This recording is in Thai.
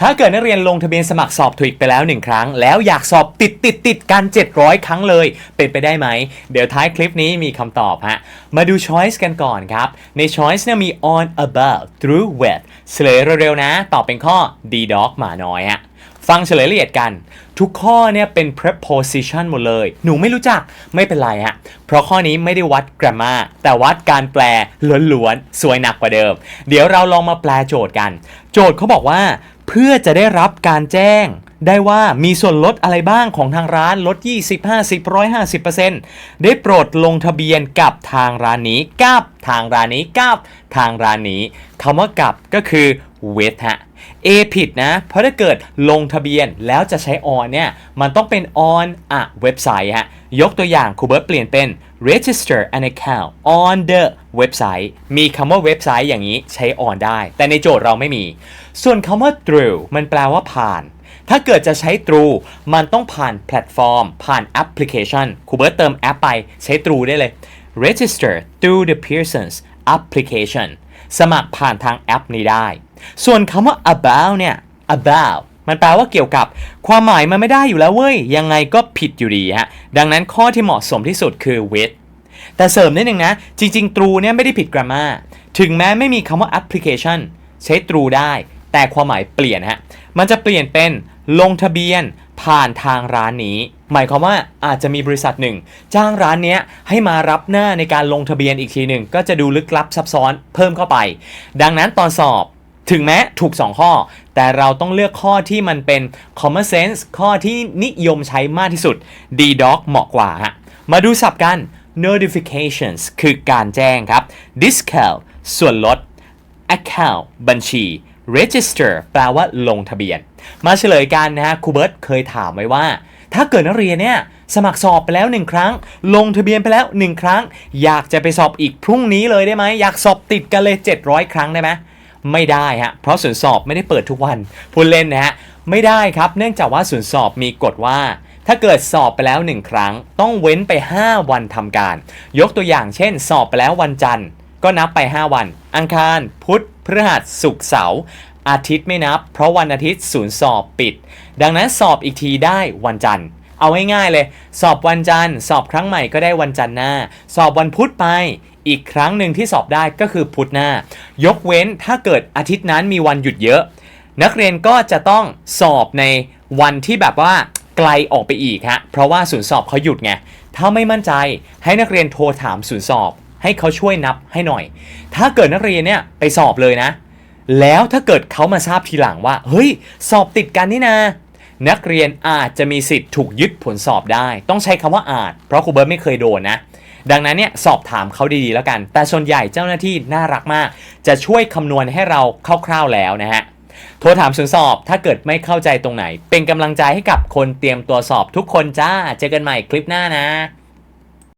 ถ้าเกิดนักเรียนลงทะเบียนสมัครสอบทวิกไปแล้ว 1 ครั้ง แล้วอยากสอบติดติดติดกัน 700 ครั้งเลย เป็นไปได้ไหม เดี๋ยวท้ายคลิปนี้มีคำตอบฮะ มาดู choice กันก่อนครับ ใน choice เนี่ยมี on about through with เฉลยเร็วๆนะ ตอบเป็นข้อ d dog หมาน้อยฮะฟังเฉลยละเอียดกัน ทุกข้อเนี่ยเป็น preposition หมดเลย หนูไม่รู้จักไม่เป็นไรฮะ เพราะข้อนี้ไม่ได้วัด grammar แต่วัดการแปลล้วนๆ สวยหนักกว่าเดิม เดี๋ยวเราลองมาแปลโจทย์กัน โจทย์เขาบอกว่า เพื่อจะได้รับการแจ้งได้ว่ามีส่วนลดอะไรบ้างของทางร้านลด 20 50 150 ได้โปรดลงทะเบียนกับทางร้านนี้กับทางร้านนี้กับทางร้านนี้คำว่ากับก็คือ with ฮะ A ผิดนะ เพราะถ้าเกิดลงทะเบียนแล้วจะใช้ on เนี่ย มันต้องเป็น on a website ฮะ ยกตัวอย่างครูเบิร์ตเปลี่ยนเป็น register an account on the website มีคำว่าเว็บไซต์อย่างนี้ใช้ on ได้ แต่ในโจทย์เราไม่มี ส่วนคำว่า through มันแปลว่าผ่าน ถ้าเกิดจะใช้ True มันต้องผ่านแพลตฟอร์ม ผ่านแอปพลิเคชันครูเบิร์ตเติมแอปไปใช้ True ได้เลย register through the Pearson's application สมัครผ่านทางแอปนี้ได้ ส่วนคำว่า about เนี่ย about มันแปลว่าเกี่ยวกับความหมายมันไม่ได้อยู่แล้วเว้ย ยังไงก็ผิดอยู่ดีฮะ ดังนั้นข้อที่เหมาะสมที่สุดคือ with แต่เสริมนิดนึงนะ จริง ๆ true เนี่ยไม่ได้ผิด grammar ถึงแม้ไม่มีคำว่า application ใช้ true ได้ แต่ความหมายเปลี่ยนฮะ มันจะเปลี่ยนเป็นลงทะเบียนผ่านทางร้านนี้ หมายความว่าอาจจะมีบริษัทหนึ่ง จ้างร้านเนี้ยให้มารับหน้าในการลงทะเบียนอีกทีหนึ่ง ก็จะดูลึกลับซับซ้อนเพิ่มเข้าไป ดังนั้นตอนสอบ ถึงแม้ถูก 2 ข้อ แต่เราต้องเลือกข้อที่มันเป็น common sense ข้อที่นิยมใช้มากที่สุด D doc เหมาะกว่าฮะมาดูสับกัน notifications คือการแจ้งครับ discount ส่วนลด account บัญชี register แปลว่าลงทะเบียน มาเฉลยกันนะฮะครูเบิร์ตเคยถามไว้ว่า ถ้าเกิดนักเรียนเนี่ยสมัครสอบไปแล้ว1ครั้ง ลงทะเบียนไปแล้ว1ครั้ง อยากจะไปสอบอีกพรุ่งนี้เลยได้ไหมอยากสอบติดกันเลย 700 ครั้งได้ไหม ไม่ได้ฮะเพราะศูนสอบไม่ได้เปิดทุกวันพูดเล่นนะฮะไม่ได้ครับ เนื่องจากว่าศูนสอบมีกฎว่า ถ้าเกิดสอบไปแล้ว 1 ครั้ง ต้องเว้นไป 5 วันทำการ ยกตัวอย่างเช่น สอบไปแล้ววันจันทร์ ก็นับไป 5 วัน อังคาร พุธพฤหัสศุกร์เสาร์อาทิตย์ไม่นับ เพราะวันอาทิตย์ศูนย์สอบปิด ดังนั้นสอบอีกทีได้วันจันทร์ เอาง่ายๆเลย สอบวันจันทร์ สอบครั้งใหม่ก็ได้วันจันทร์หน้า สอบวันพุธไป อีกครั้งหนึ่งที่สอบได้ก็คือพุธหน้า ยกเว้นถ้าเกิดอาทิตย์นั้นมีวันหยุดเยอะ นักเรียนก็จะต้องสอบในวันที่แบบว่าไกลออกไปอีกฮะเพราะว่าศูนย์สอบเขาหยุดไงถ้าไม่มั่นใจให้นักเรียนโทรถามศูนย์สอบ ให้เขาช่วยนับให้หน่อย ถ้าเกิดนักเรียนเนี่ยไปสอบเลยนะ แล้วถ้าเกิดเขามาทราบทีหลังว่า เฮ้ย สอบติดกันนี่นา นักเรียนอาจจะมีสิทธิ์ถูกยึดผลสอบได้ ต้องใช้คำว่าอาจ เพราะครูเบิร์ตไม่เคยโดนนะ ดังนั้นเนี่ยสอบถามเขาดีๆแล้วกัน แต่ส่วนใหญ่เจ้าหน้าที่น่ารักมาก จะช่วยคำนวณให้เราคร่าวๆแล้วนะฮะโทรถามส่วนสอบถ้าเกิดไม่เข้าใจตรงไหน เป็นกำลังใจให้กับคนเตรียมตัวสอบทุกคนจ้า เจอกันใหม่คลิปหน้านะ